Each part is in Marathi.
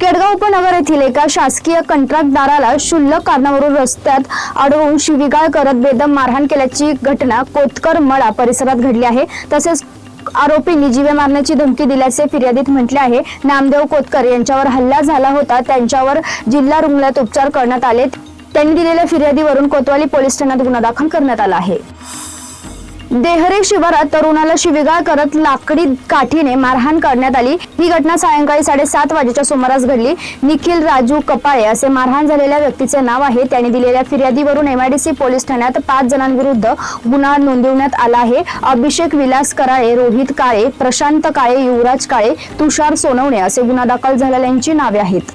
केडगाव उपनगर येथील एका शासकीय कंत्राटदाराला क्षुल्लक कारणावरून रस्त्यात अडवून शिवीगाळ करत बेदम मारहाण केल्याची घटना कोतकर मळा परिसरात घडली आहे. तसेच आरोपींनी जीवे मारण्याची धमकी दिल्याचे फिर्यादीत म्हटले आहे. नामदेव कोतकर यांच्यावर हल्ला झाला होता. त्यांच्यावर जिल्हा रुग्णालयात उपचार करण्यात आले त्यांनी दिलेल्या फिर्यादीवरून कोतवाली पोलीस ठाण्यात गुन्हा दाखल करण्यात आला आहे. देहरे शिवारात तरुणाला शिवीगाळ करत लाकडी काठीने मारहाण करण्यात आली. ही घटना सायंकाळी साडेसात वाजेच्या सुमारास घडली. निखिल राजू कपाळे असे मारहाण झालेल्या व्यक्तीचे नाव आहे. त्यांनी दिलेल्या फिर्यादीवरून एमआयडीसी पोलीस ठाण्यात पाच जणांविरुद्ध गुन्हा नोंदवण्यात आला आहे. अभिषेक विलास कराळे रोहित काळे प्रशांत काळे युवराज काळे तुषार सोनवणे असे गुन्हा दाखल झालेल्यांची नावे आहेत.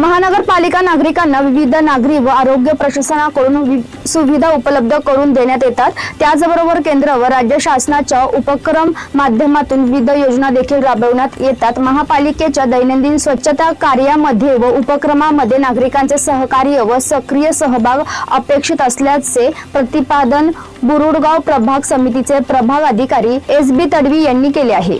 महानगरपालिका नागरिकांना विविध नागरी व आरोग्य प्रशासनाकडून सुविधा उपलब्ध करून देण्यात येतात. त्याचबरोबर केंद्र व राज्य शासनाच्या उपक्रम माध्यमातून विविध योजना देखील राबवण्यात येतात. महापालिकेच्या दैनंदिन स्वच्छता कार्यामध्ये व उपक्रमामध्ये नागरिकांचे सहकार्य व सक्रिय सहभाग अपेक्षित असल्याचे प्रतिपादन बुरुडगाव प्रभाग समितीचे प्रभाग अधिकारी एस बी तडवी यांनी केले आहे.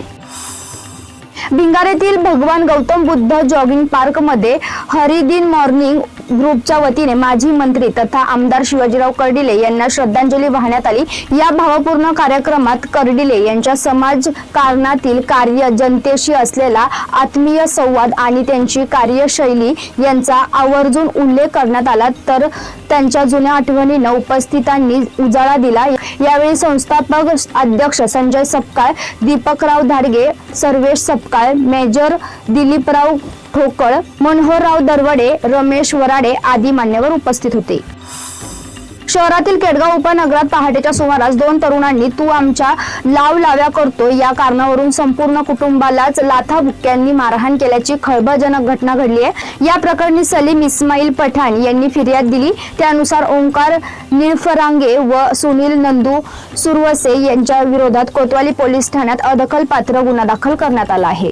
भिंगारेतील भगवान गौतम बुद्ध जॉगिंग पार्कमध्ये हरिदिन मॉर्निंग ग्रुपच्या वतीने माजी मंत्री तथा आमदार शिवाजीराव कर्डिले यांना श्रद्धांजली वाहण्यात आली. या भावपूर्ण कार्यक्रमात कर्डिले यांच्या समाजकारणातील कार्य जनतेशी असलेला आत्मीय संवाद आणि त्यांची कार्यशैली यांचा आवर्जून उल्लेख करण्यात आला. तर त्यांच्या जुन्या आठवणींना उपस्थितांनी उजाळा दिला. यावेळी संस्थापक अध्यक्ष संजय सपकाळ दीपकराव धाडगे सर्वेश सपकाळ मेजर दिलीपराव ठोकळ मनोहरराव दरवडे रमेश वराडे आदी मान्यवर उपस्थित होते. शहरातील केडगाव उपनगरात पहाटेच्या सुमारास दोन तरुणांनी तू आमच्या लाव लाव्या करतो या कारणावरून संपूर्ण कुटुंबालाच लाथाबुक्क्यांनी मारहाण केल्याची खळबळजनक घटना घडली आहे या प्रकरणी सलीम इस्माईल पठाण यांनी फिर्याद दिली. त्यानुसार ओंकार निळफरांगे व सुनील नंदू सुरवसे यांच्या विरोधात कोतवाली पोलीस ठाण्यात अदखलपात्र गुन्हा दाखल करण्यात आला आहे.